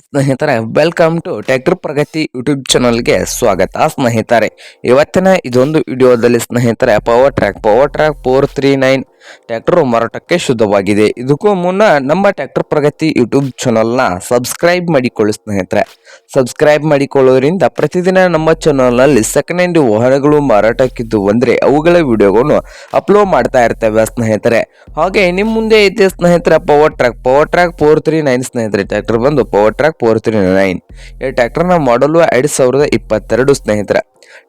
ಸ್ನೇಹಿತರೆ welcome to tractor Pragati YouTube ಚಾನಲ್ಗೆ ಸ್ವಾಗತ ಸ್ನೇಹಿತರೆ. ಇವತ್ತಿನ ಇದೊಂದು ವಿಡಿಯೋದಲ್ಲಿ ಸ್ನೇಹಿತರೆ power track power track four three nine tractor ಮಾರಾಟಕ್ಕೆ ಶುದ್ಧವಾಗಿದೆ. ಇದಕ್ಕೂ ಮುನ್ನ ನಮ್ಮ ಟ್ಯಾಕ್ಟರ್ ಪ್ರಗತಿ ಯೂಟ್ಯೂಬ್ ಚಾನಲ್ನ ಸಬ್ಸ್ಕ್ರೈಬ್ ಮಾಡಿಕೊಳ್ಳಿ ಸ್ನೇಹಿತರೆ. ಸಬ್ಸ್ಕ್ರೈಬ್ ಮಾಡಿಕೊಳ್ಳೋದ್ರಿಂದ ಪ್ರತಿದಿನ ನಮ್ಮ ಚಾನಲ್ನಲ್ಲಿ ಸೆಕೆಂಡ್ ಹ್ಯಾಂಡ್ ವಾಹನಗಳು ಮಾರಾಟಕ್ಕಿದ್ದು ಅಂದರೆ ಅವುಗಳ ವಿಡಿಯೋಗಳನ್ನು ಅಪ್ಲೋಡ್ ಮಾಡ್ತಾ ಇರ್ತೇವೆ ಸ್ನೇಹಿತರೆ. ಹಾಗೆ ನಿಮ್ಮ ಮುಂದೆ ಇದೆ ಸ್ನೇಹಿತರೆ power track power track four three nine ಸ್ನೇಹಿತರೆ ಟ್ರ್ಯಾಕ್ಟರ್ ಬಂದು power track four three nine ಈ ಟ್ರ್ಯಾಕ್ಟರ್ನ ಮಾಡಲು ಎರಡು ಸಾವಿರದ ಇಪ್ಪತ್ತೆರಡು ಸ್ನೇಹಿತರೆ.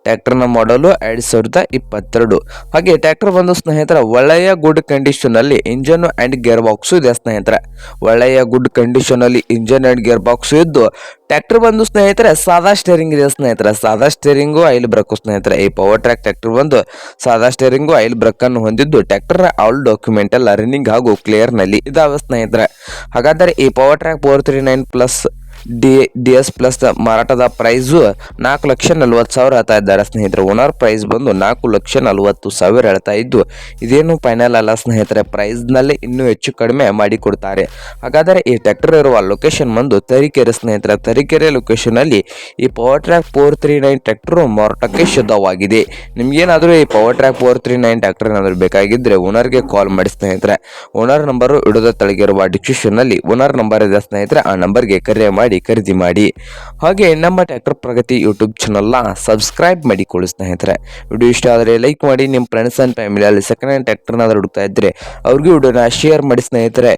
ಟ್ರ್ಯಾಕ್ಟರ್ನ ಮಾಡಲು ಎರಡು ಸಾವಿರದ ಇಪ್ಪತ್ತೆರಡು. ಹಾಗೆ ಟ್ಯಾಕ್ಟರ್ ಬಂದು ಸ್ನೇಹಿತರ, ಒಳ್ಳೆಯ ಗುಡ್ ಕಂಡೀಷನ್ ಅಲ್ಲಿ ಇಂಜನ್ ಅಂಡ್ ಗೇರ್ ಬಾಕ್ಸ್ ಇದೆ ಸ್ನೇಹಿತರೆ. ಒಳ್ಳೆಯ ಗುಡ್ ಕಂಡೀಷನ್ ಅಲ್ಲಿ ಇಂಜನ್ ಅಂಡ್ ಗೇರ್ ಬಾಕ್ಸ್ ಇದ್ದು ಟ್ರ್ಯಾಕ್ಟರ್ ಬಂದು ಸ್ನೇಹಿತರೆ, ಸಾದಾ ಸ್ಟೇರಿಂಗ್ ಇದೆ ಸ್ನೇಹಿತರೆ. ಸಾದಾ ಸ್ಟೇರಿಂಗು ಐಲ್ ಬ್ರಕ್ ಸ್ನೇಹಿತರೆ. ಈ ಪವರ್ ಟ್ರ್ಯಾಕ್ ಟ್ರ್ಯಾಕ್ಟರ್ ಬಂದು ಸಾದಾ ಸ್ಟೇರಿಂಗು ಐಲ್ ಬ್ರಕ್ ಅನ್ನು ಹೊಂದಿದ್ದು ಟ್ರ್ಯಾಕ್ಟರ್ ಆಲ್ ಡಾಕ್ಯುಮೆಂಟ್ ಎಲ್ಲ ರನ್ನಿಂಗ್ ಹಾಗೂ ಕ್ಲಿಯರ್ನಲ್ಲಿ ಇದಾವೆ ಸ್ನೇಹಿತರೆ. ಹಾಗಾದರೆ ಈ power track four three nine plus D D S plus ಮಾರಾಟದ ಪ್ರೈಸು ನಾಲ್ಕು ಲಕ್ಷ ನಲ್ವತ್ತು ಸಾವಿರ ಹೇಳ್ತಾ ಇದ್ದಾರೆ ಸ್ನೇಹಿತರೆ. ಓನರ್ ಪ್ರೈಸ್ ಬಂದು ನಾಲ್ಕು ಲಕ್ಷ ನಲ್ವತ್ತು ಸಾವಿರ ಹೇಳ್ತಾ ಇದ್ದು, ಇದೇನು ಫೈನಲ್ ಅಲ್ಲ ಸ್ನೇಹಿತರೆ. ಪ್ರೈಸ್ನಲ್ಲಿ ಇನ್ನೂ ಹೆಚ್ಚು ಕಡಿಮೆ ಮಾಡಿಕೊಡ್ತಾರೆ ಹಾಗಾದರೆ ಈ ಟ್ರ್ಯಾಕ್ಟರ್ ಇರುವ ಲೊಕೇಶನ್ ಬಂದು ತರೀಕೆರೆ ಸ್ನೇಹಿತರೆ. ತರೀಕೆರೆ ಲೊಕೇಶನಲ್ಲಿ ಈ power track four three nine tractor ಮಾರಾಟಕ್ಕೆ ಶುದ್ಧವಾಗಿದೆ. ನಿಮ್ಗೇನಾದರೂ ಈ power track four three nine tractor ಏನಾದರೂ ಬೇಕಾಗಿದ್ದರೆ ಓನರ್ಗೆ ಕಾಲ್ ಮಾಡಿ ಸ್ನೇಹಿತರೆ. ಓನರ್ ನಂಬರು ಇಡೋದ ತಳಗಿರುವ ಡಿಸ್ಕ್ರಿಪ್ಷನ್ನಲ್ಲಿ ಓನರ್ ನಂಬರ್ ಇದೆ ಸ್ನೇಹಿತರೆ. ಆ ನಂಬರ್ಗೆ ಕರೆ ಮಾಡಿ ಖರೀದಿ ಮಾಡಿ. ಹಾಗೆ ನಮ್ಮ ಟ್ಯಾಕ್ಟರ್ ಪ್ರಗತಿ ಯೂಟ್ಯೂಬ್ ಚಾನಲ್ನ ಸಬ್ಸ್ಕ್ರೈಬ್ ಮಾಡಿಕೊಳ್ಳಿ ಸ್ನೇಹಿತರೆ. ವಿಡಿಯೋ ಇಷ್ಟ ಆದರೆ ಲೈಕ್ ಮಾಡಿ, ನಿಮ್ಮ ಫ್ರೆಂಡ್ಸ್ ಆ್ಯಂಡ್ ಫ್ಯಾಮಿಲಿಯಲ್ಲಿ ಸೆಕೆಂಡ್ ಹ್ಯಾಂಡ್ ಟ್ಯಾಕ್ಟರ್ನಾದ್ರೂ ಹುಡುಕ್ತಾ ಇದ್ದರೆ ಅವ್ರಿಗೂ ವಿಡಿಯೋನ ಶೇರ್ ಮಾಡಿ ಸ್ನೇಹಿತರೆ.